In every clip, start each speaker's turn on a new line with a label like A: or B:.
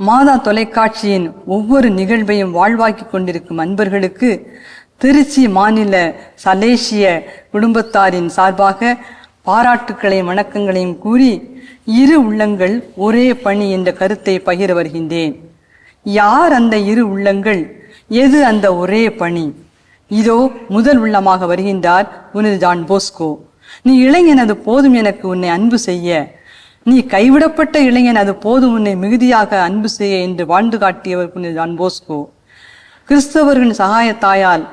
A: மாதா தொலைக்காட்சியின் ஒவ்வொரு நிகழ்வையும் வாழ்வாக்கி கொண்டிருக்கும் அன்பர்களுக்கு திருச்சி மாநில சலேசிய குடும்பத்தாரின் சார்பாக பாராட்டுக்களையும் வணக்கங்களையும் கூறி இரு உள்ளங்கள் ஒரே பணி என்ற கருத்தை பகிர வருகின்றேன். யார் அந்த இரு உள்ளங்கள்? எது அந்த ஒரே பணி? இதோ முதல் உள்ளமாக வருகின்றார் உனது ஜான் போஸ்கோ. நீ இளைஞனது போதும் எனக்கு உன்னை அன்பு செய்ய. நீ கைவிடப்பட்ட இளைஞன் அது போதும் உன்னை மிகுதியாக அன்பு செய்ய என்று வாழ்ந்து காட்டியவர் புனித ஜான் போஸ்கோ. கிறிஸ்தவர்களின் சகாயத்தாயால்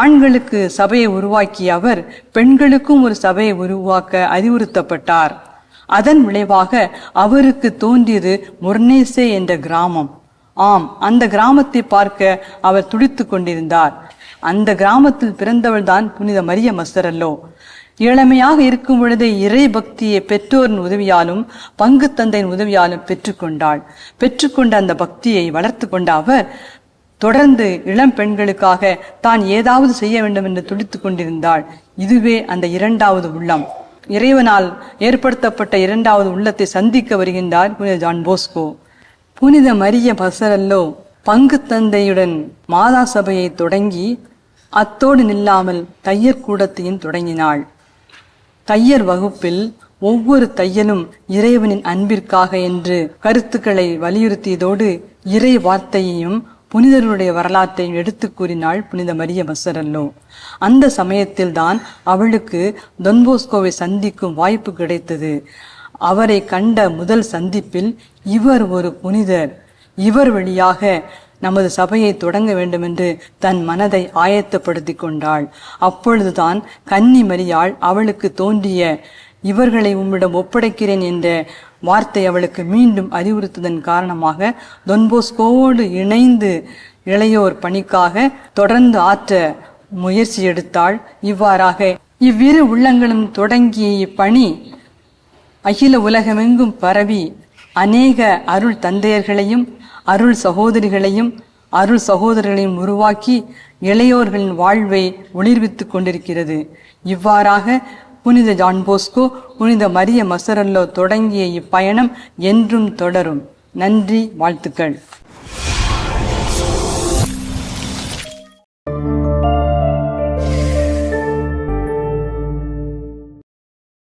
A: ஆண்களுக்கு சபையை உருவாக்கிய அவர் பெண்களுக்கும் ஒரு சபையை உருவாக்க அறிவுறுத்தப்பட்டார். அதன் விளைவாக அவருக்கு தோன்றியது முர்னேசே என்ற கிராமம். ஆம் அந்த கிராமத்தை பார்க்க அவர் துடித்துக் கொண்டிருந்தார். அந்த கிராமத்தில் பிறந்தவள் தான் புனித மரிய மஸ்தரல்லோ இளமையாக இருக்கும் பொழுதே இறை பக்தியை பெற்றோரின் உதவியாலும் பங்கு தந்தையின் உதவியாலும் பெற்றுக்கொண்டாள். பெற்றுக்கொண்ட அந்த பக்தியை வளர்த்து கொண்ட அவர் தொடர்ந்து இளம் பெண்களுக்காக தான் ஏதாவது செய்ய வேண்டும் என்று துடித்துக் கொண்டிருந்தாள். இதுவே அந்த இரண்டாவது உள்ளம். இறைவனால் ஏற்படுத்தப்பட்ட இரண்டாவது உள்ளத்தை சந்திக்க வருகின்றார் புனித ஜான் போஸ்கோ. புனித மரிய பசரல்லோ பங்கு தந்தையுடன் மாதா சபையை தொடங்கி அத்தோடு நில்லாமல் தையர் கூடத்தையும் தொடங்கினாள். தையர் வகுப்பில் ஒவ்வொரு தையலும் இறைவனின் அன்பிற்காக என்று கருத்துக்களை வலியுறுத்தியதோடு இறை வார்த்தையையும் புனிதருடைய வரலாற்றையும் எடுத்து கூறினாள் புனித மரிய மசரல்லோ அந்த சமயத்தில்தான் அவளுக்கு தொன்போஸ்கோவை சந்திக்கும் வாய்ப்பு கிடைத்தது. அவரை கண்ட முதல் சந்திப்பில் இவர் ஒரு புனிதர். இவர் வழியாக நமது சபையை தொடங்க வேண்டுமென்று தன் மனதை ஆயத்தப்படுத்தி கொண்டாள் அப்பொழுதுதான் கன்னி மரியாள் அவளுக்கு தோன்றிய இவர்களை உம்மிடம் ஒப்படைக்கிறேன் என்ற வார்த்தை அவளுக்கு மீண்டும் அறிவுறுத்ததன் காரணமாக தொன்போஸ்கோவோடு இணைந்து இளையோர் பணிக்காக தொடர்ந்து ஆற்ற முயற்சி எடுத்தாள். இவ்வாறாக இவ்விரு உள்ளங்களும் தொடங்கிய இப்பணி அகில உலகமெங்கும் பரவி அநேக அருள் தந்தையர்களையும் அருள் சகோதரிகளையும் அருள் சகோதரர்களையும் உருவாக்கி இளையோர்களின் வாழ்வை ஒளிர்வித்துக் கொண்டிருக்கிறது. இவ்வாறாக புனித ஜான் போஸ்கோ புனித மரிய மசரல்லோ தொடங்கிய இப்பயணம் என்றும் தொடரும். நன்றி வாழ்த்துக்கள்.